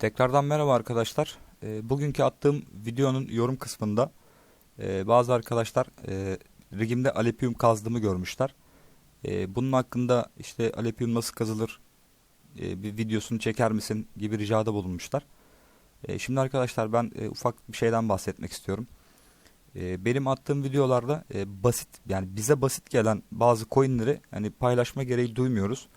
Tekrardan merhaba arkadaşlar. E, bugünkü attığım videonun yorum kısmında e, bazı arkadaşlar e, rigimde alepium kazdığımı görmüşler. E, bunun hakkında işte alepium nasıl kazılır e, bir videosunu çeker misin gibi ricada bulunmuşlar. E, şimdi arkadaşlar ben e, ufak bir şeyden bahsetmek istiyorum. E, benim attığım videolarda e, basit yani bize basit gelen bazı coinleri hani paylaşma gereği duymuyoruz.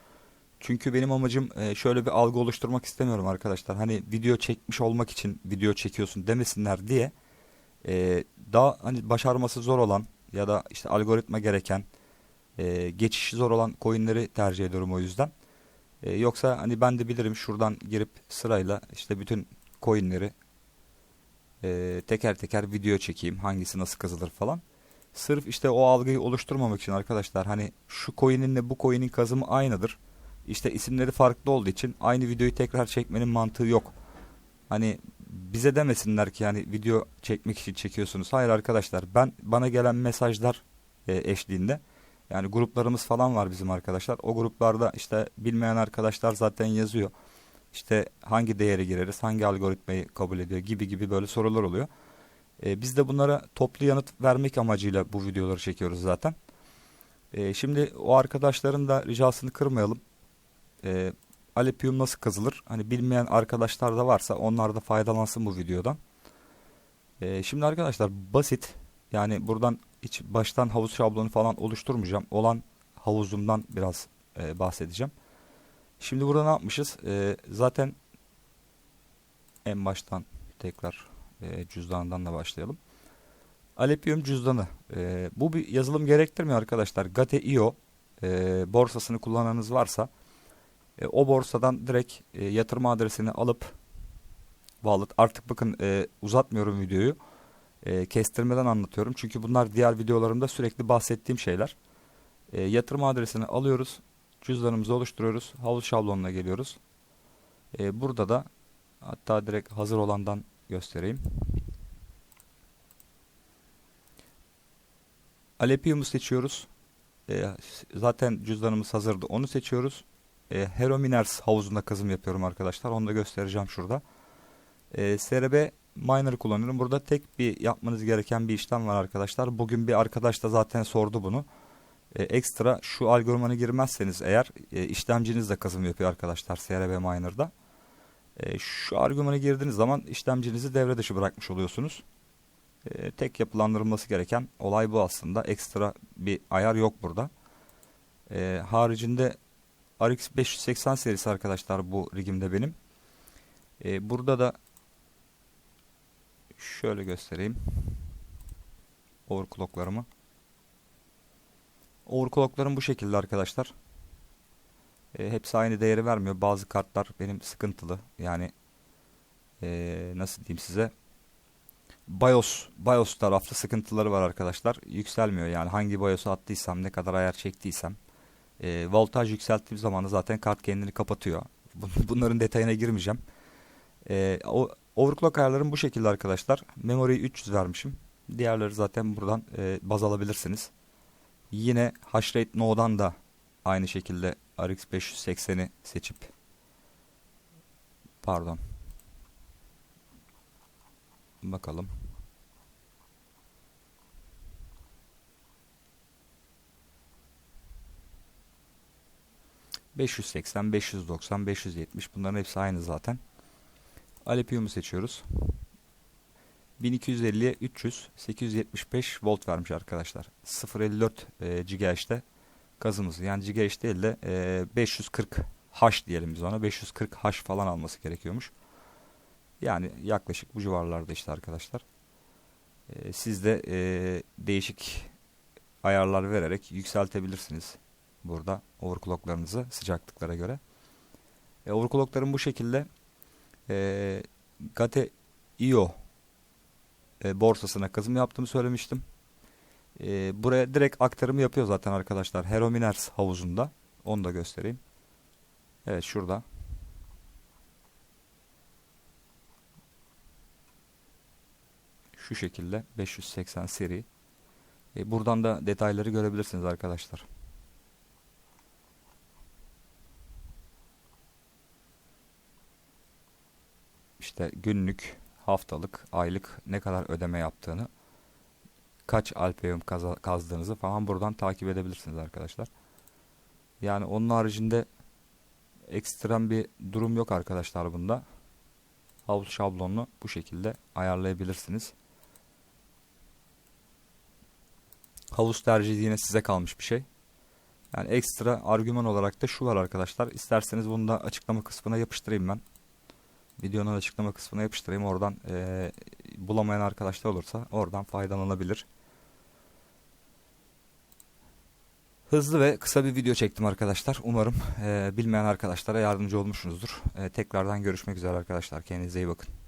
Çünkü benim amacım e, şöyle bir algı oluşturmak istemiyorum arkadaşlar. Hani video çekmiş olmak için video çekiyorsun demesinler diye e, daha hani başarması zor olan ya da işte algoritma gereken e, geçişi zor olan coinleri tercih ediyorum o yüzden. Yoksa hani ben de bilirim şuradan girip sırayla işte bütün coinleri teker teker video çekeyim hangisi nasıl kazılır falan. Sırf işte o algıyı oluşturmamak için arkadaşlar hani şu coin'inle bu coin'in kazımı aynıdır işte isimleri farklı olduğu için aynı videoyu tekrar çekmenin mantığı yok. Hani bize demesinler ki yani video çekmek için çekiyorsunuz. Hayır arkadaşlar ben bana gelen mesajlar e, eşliğinde yani gruplarımız falan var bizim arkadaşlar. O gruplarda işte bilmeyen arkadaşlar zaten yazıyor. İşte hangi değeri gireriz, hangi algoritmayı kabul ediyor gibi gibi böyle sorular oluyor. E, biz de bunlara toplu yanıt vermek amacıyla bu videoları çekiyoruz zaten. E, şimdi o arkadaşların da ricasını kırmayalım e, Alepium nasıl kazılır? Hani bilmeyen arkadaşlar da varsa onlar da faydalansın bu videodan. E, şimdi arkadaşlar basit. Yani buradan hiç baştan havuz şablonu falan oluşturmayacağım. Olan havuzumdan biraz e, bahsedeceğim. Şimdi burada ne yapmışız? E, zaten en baştan tekrar e, cüzdandan da başlayalım. Alepium cüzdanı. E, bu bir yazılım gerektirmiyor arkadaşlar. Gate.io e, borsasını kullananız varsa e, o borsadan direkt e, yatırma adresini alıp wallet artık bakın e, uzatmıyorum videoyu. E, kestirmeden anlatıyorum. Çünkü bunlar diğer videolarımda sürekli bahsettiğim şeyler. E, yatırma adresini alıyoruz. Cüzdanımızı oluşturuyoruz. Havuz şablonuna geliyoruz. E, burada da hatta direkt hazır olandan göstereyim. Alepium'u seçiyoruz. E, zaten cüzdanımız hazırdı. Onu seçiyoruz e, Herominers havuzunda kazım yapıyorum arkadaşlar. Onu da göstereceğim şurada. E, SRB Miner kullanıyorum. Burada tek bir yapmanız gereken bir işlem var arkadaşlar. Bugün bir arkadaş da zaten sordu bunu. E, ekstra şu algoritmanı girmezseniz eğer e, işlemciniz de kazım yapıyor arkadaşlar SRB Miner'da. E, şu argümanı girdiğiniz zaman işlemcinizi devre dışı bırakmış oluyorsunuz. E, tek yapılandırılması gereken olay bu aslında. Ekstra bir ayar yok burada. E, haricinde RX 580 serisi arkadaşlar bu rigimde benim. Ee, burada da şöyle göstereyim. Overclocklarımı. Overclocklarım bu şekilde arkadaşlar. Ee, hepsi aynı değeri vermiyor. Bazı kartlar benim sıkıntılı. Yani ee, nasıl diyeyim size. BIOS, BIOS taraflı sıkıntıları var arkadaşlar. Yükselmiyor yani hangi BIOS'u attıysam ne kadar ayar çektiysem e, voltaj yükselttiğim zaman da zaten kart kendini kapatıyor. Bunların detayına girmeyeceğim. E, overclock ayarlarım bu şekilde arkadaşlar. Memory'yi 300 vermişim. Diğerleri zaten buradan e, baz alabilirsiniz. Yine hashrate no'dan da aynı şekilde RX 580'i seçip pardon bakalım 580, 590, 570 bunların hepsi aynı zaten. Alepium'u seçiyoruz. 1250'ye 300, 875 volt vermiş arkadaşlar. 0.54 e, GHz'de gazımız. Yani GHz değil de e, 540 H diyelim biz ona. 540 H falan alması gerekiyormuş. Yani yaklaşık bu civarlarda işte arkadaşlar. E, siz de e, değişik ayarlar vererek yükseltebilirsiniz burada overclocklarınızı sıcaklıklara göre. E, overclockların bu şekilde e, Gate IO e, borsasına kazım yaptığımı söylemiştim. E, buraya direkt aktarımı yapıyor zaten arkadaşlar. Herominers havuzunda. Onu da göstereyim. Evet şurada. Şu şekilde 580 seri. E, buradan da detayları görebilirsiniz arkadaşlar. İşte günlük, haftalık, aylık ne kadar ödeme yaptığını, kaç Alpeum kaza- kazdığınızı falan buradan takip edebilirsiniz arkadaşlar. Yani onun haricinde ekstrem bir durum yok arkadaşlar bunda. Havuz şablonunu bu şekilde ayarlayabilirsiniz. Havuz tercihi yine size kalmış bir şey. Yani ekstra argüman olarak da şu var arkadaşlar. İsterseniz bunu da açıklama kısmına yapıştırayım ben. Videonun açıklama kısmına yapıştırayım. Oradan eee, bulamayan arkadaşlar olursa oradan faydalanabilir. Hızlı ve kısa bir video çektim arkadaşlar. Umarım eee, bilmeyen arkadaşlara yardımcı olmuşsunuzdur. Eee, tekrardan görüşmek üzere arkadaşlar. Kendinize iyi bakın.